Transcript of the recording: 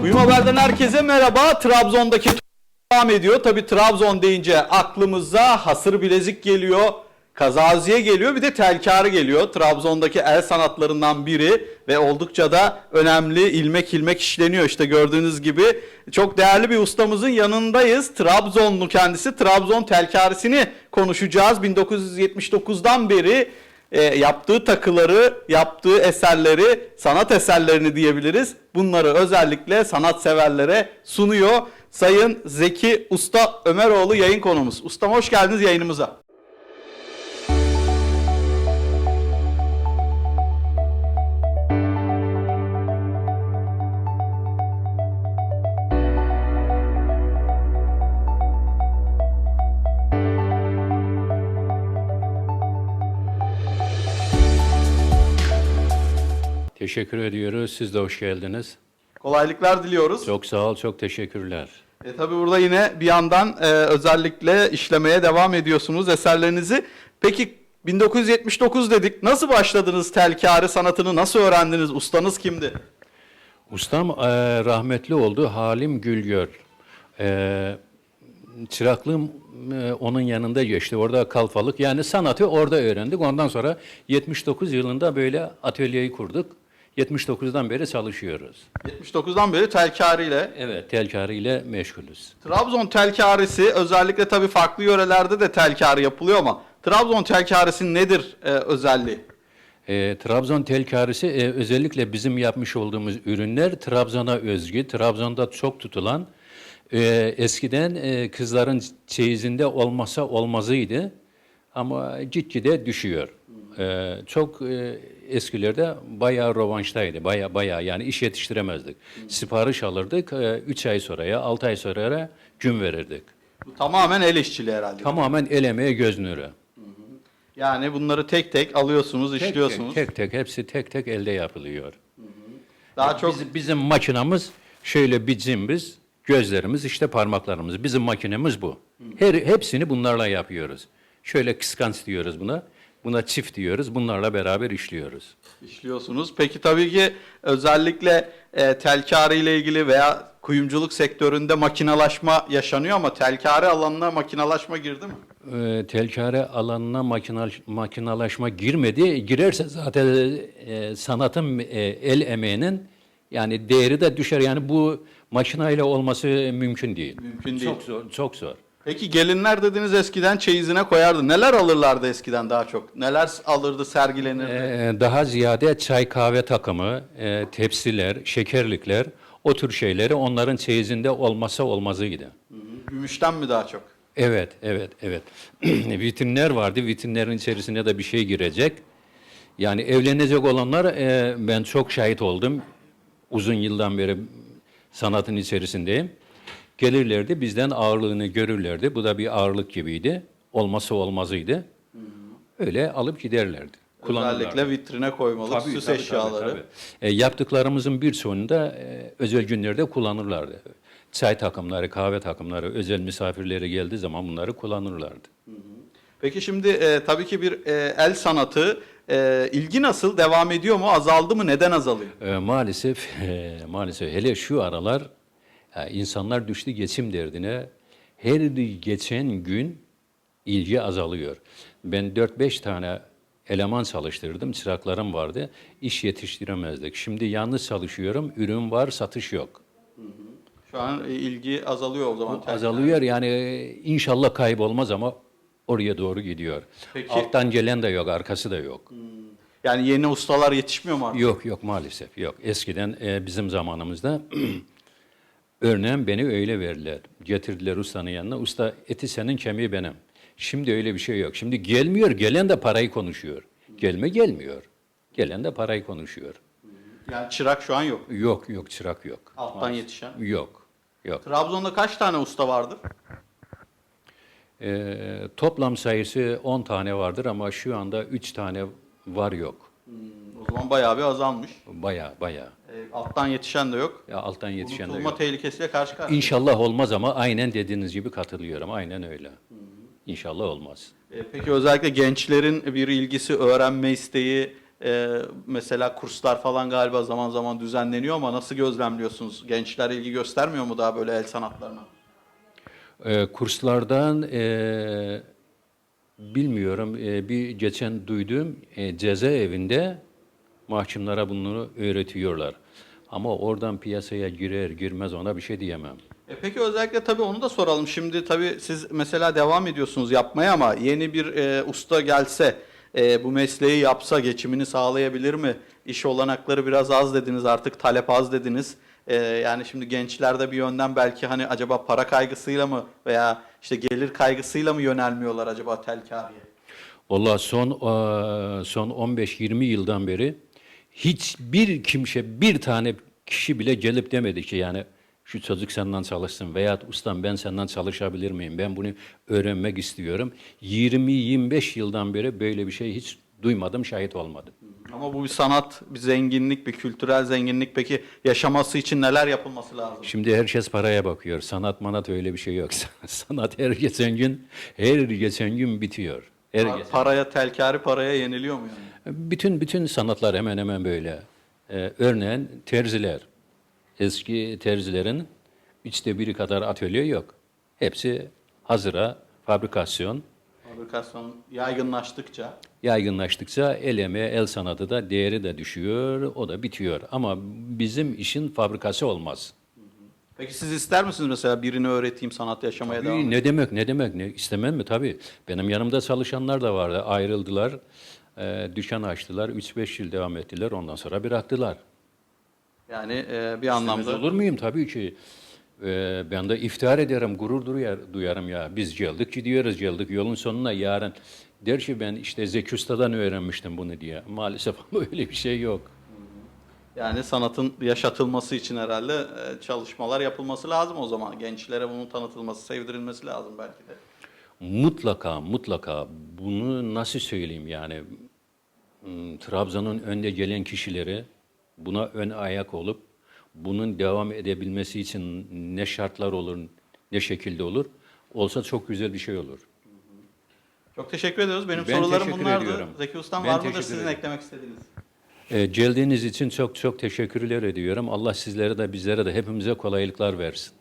Kuyum Haber'den herkese merhaba. Trabzon'daki devam ediyor. Tabi Trabzon deyince aklımıza hasır bilezik geliyor, kazaziye geliyor bir de telkarı geliyor. Trabzon'daki el sanatlarından biri ve oldukça da önemli ilmek ilmek işleniyor. İşte gördüğünüz gibi çok değerli bir ustamızın yanındayız. Trabzonlu kendisi. Trabzon telkarisini konuşacağız. 1979'dan beri e, yaptığı takıları, yaptığı eserleri, sanat eserlerini diyebiliriz. Bunları özellikle sanatseverlere sunuyor. Sayın Zeki Usta Ömeroğlu yayın konumuz. Ustam hoş geldiniz yayınımıza. Teşekkür ediyoruz. Siz de hoş geldiniz. Kolaylıklar diliyoruz. Çok sağ ol, çok teşekkürler. E, tabii burada yine bir yandan e, özellikle işlemeye devam ediyorsunuz eserlerinizi. Peki 1979 dedik. Nasıl başladınız telkari sanatını? Nasıl öğrendiniz? Ustanız kimdi? Ustam eee, rahmetli oldu Halim Gülgör. Eee çıraklığım eee, onun yanında geçti. Orada kalfalık yani sanatı orada öğrendik. Ondan sonra 79 yılında böyle atölyeyi kurduk. 79'dan beri çalışıyoruz. 79'dan beri telkari ile Evet, telkarı ile meşgulüz. Trabzon telkarisi özellikle tabii farklı yörelerde de telkari yapılıyor ama Trabzon telkarisi nedir e, özelliği? E, Trabzon telkarisi e, özellikle bizim yapmış olduğumuz ürünler Trabzon'a özgü. Trabzon'da çok tutulan e, eskiden e, kızların çeyizinde olmasa olmazıydı ama gitgide düşüyor. E, çok e, eskilerde bayağı rovanştaydı. Bayağı bayağı yani iş yetiştiremezdik. Sipariş alırdık. 3 ay sonraya, 6 ay sonraya gün verirdik. Bu tamamen el işçiliği herhalde. Tamamen el emeği göz nuru. Yani bunları tek tek alıyorsunuz, Tek işliyorsunuz. Tek, tek tek hepsi tek tek elde yapılıyor. Daha çok Biz- bizim makinamız şöyle bir cimbiz, gözlerimiz işte parmaklarımız. Bizim makinemiz bu. Her hepsini bunlarla yapıyoruz. Şöyle kıskanç diyoruz buna. Buna çift diyoruz. Bunlarla beraber işliyoruz. işliyorsunuz. Peki tabii ki özellikle e, telkari ile ilgili veya kuyumculuk sektöründe makinalaşma yaşanıyor ama telkari alanına makinalaşma girdi mi? Ee, telkare alanına makinal, makinalaşma girmedi. Girerse zaten e, sanatın e, el emeğinin yani değeri de düşer. Yani bu makinayla olması mümkün değil. Mümkün Çok zor, çok zor. Peki gelinler dediniz eskiden çeyizine koyardı. Neler alırlardı eskiden daha çok? Neler alırdı, sergilenirdi? Ee, daha ziyade çay kahve takımı, e, tepsiler, şekerlikler o tür şeyleri onların çeyizinde olmasa olmazıydı. Gümüşten mi daha çok? Evet, evet, evet. Vitrinler vardı. Vitrinlerin içerisine de bir şey girecek. Yani evlenecek olanlar e, ben çok şahit oldum. Uzun yıldan beri sanatın içerisindeyim. Gelirlerdi bizden ağırlığını görürlerdi. Bu da bir ağırlık gibiydi. Olması olmazıydı. Öyle alıp giderlerdi. Özellikle vitrine koymalık Tabii, süs tabii, eşyaları. tabii, tabii. E, yaptıklarımızın birçoğunu da e, özel günlerde kullanırlardı. Çay takımları, kahve takımları, özel misafirleri geldiği zaman bunları kullanırlardı. Peki şimdi e, tabii ki bir e, el sanatı e, ilgi nasıl devam ediyor mu azaldı mı neden azalıyor? E, maalesef e, maalesef hele şu aralar insanlar düştü geçim derdine. Her geçen gün ilgi azalıyor. Ben 4-5 tane eleman çalıştırdım, çıraklarım vardı. İş yetiştiremezdik. Şimdi yalnız çalışıyorum, ürün var, satış yok. Şu an e, ilgi azalıyor o zaman. Azalıyor yani e, inşallah kaybolmaz ama oraya doğru gidiyor. Peki. Alttan gelen de yok, arkası da yok. Yani yeni ustalar yetişmiyor mu artık? Yok yok maalesef yok. Eskiden e, bizim zamanımızda örneğin beni öyle verdiler. Getirdiler ustanın yanına. Usta eti senin kemiği benim. Şimdi öyle bir şey yok. Şimdi gelmiyor. Gelen de parayı konuşuyor. Gelme gelmiyor. Gelen de parayı konuşuyor. Yani çırak şu an yok. Yok yok çırak yok. Alttan yetişen. Yok. Yok. Trabzon'da kaç tane usta vardır? E, toplam sayısı 10 tane vardır ama şu anda 3 tane var yok. O zaman bayağı bir azalmış. Baya baya. E, alttan yetişen de yok. Ya alttan yetişen de Unutulma yok. tehlikesiyle karşı karşıya. İnşallah olmaz ama aynen dediğiniz gibi katılıyorum. Aynen öyle. İnşallah olmaz. E, Peki özellikle gençlerin bir ilgisi, öğrenme isteği, e, mesela kurslar falan galiba zaman zaman düzenleniyor ama nasıl gözlemliyorsunuz? Gençler ilgi göstermiyor mu daha böyle el sanatlarına? Ee, kurslardan e, bilmiyorum e, bir geçen duydum e, cezaevinde mahkumlara bunları öğretiyorlar. Ama oradan piyasaya girer girmez ona bir şey diyemem. E peki özellikle tabii onu da soralım. Şimdi tabii siz mesela devam ediyorsunuz yapmaya ama yeni bir e, usta gelse e, bu mesleği yapsa geçimini sağlayabilir mi? İş olanakları biraz az dediniz artık talep az dediniz. E, yani şimdi gençlerde bir yönden belki hani acaba para kaygısıyla mı veya işte gelir kaygısıyla mı yönelmiyorlar acaba telkariye? Vallahi son e, son 15-20 yıldan beri hiçbir kimse bir tane kişi bile gelip demedi ki yani şu çocuk senden çalışsın veya ustam ben senden çalışabilir miyim? Ben bunu öğrenmek istiyorum. 20-25 yıldan beri böyle bir şey hiç duymadım, şahit olmadım. Ama bu bir sanat, bir zenginlik, bir kültürel zenginlik. Peki yaşaması için neler yapılması lazım? Şimdi herkes paraya bakıyor. Sanat manat öyle bir şey yok. Sanat her geçen gün her geçen gün bitiyor. Her geçen- Paraya, telkari paraya yeniliyor mu yani? Bütün bütün sanatlar hemen hemen böyle. Ee, örneğin terziler. Eski terzilerin üçte biri kadar atölye yok. Hepsi hazıra, fabrikasyon. Fabrikasyon yaygınlaştıkça Yaygınlaştıkça el emeği, el sanatı da değeri de düşüyor, o da bitiyor. Ama bizim işin fabrikası olmaz. Peki siz ister misiniz mesela birini öğreteyim sanat yaşamaya devam Tabii, edeyim? ne demek, ne demek, ne istemem mi? Tabii. Benim yanımda çalışanlar da vardı, ayrıldılar, e, dükkan açtılar, 3-5 yıl devam ettiler, ondan sonra bıraktılar. Yani e, bir İstemez anlamda olur muyum? Tabii ki. Ee, ben de iftihar ederim, gurur duyar, duyarım ya. Biz geldik gidiyoruz, geldik yolun sonuna yarın. Der ki ben işte Zeki Usta'dan öğrenmiştim bunu diye. Maalesef ama öyle bir şey yok. yani sanatın yaşatılması için herhalde e, çalışmalar yapılması lazım o zaman. Gençlere bunun tanıtılması, sevdirilmesi lazım belki de. Mutlaka, mutlaka bunu nasıl söyleyeyim yani Trabzon'un önde gelen kişileri buna ön ayak olup bunun devam edebilmesi için ne şartlar olur, ne şekilde olur olsa çok güzel bir şey olur. Çok teşekkür ediyoruz. Benim Ben sorularım bunlardı. ediyorum. Zeki Ustam Ben var mıdır sizin ederim. eklemek istediğiniz? E, geldiğiniz için çok çok teşekkürler ediyorum. Allah sizlere de bizlere de hepimize kolaylıklar versin.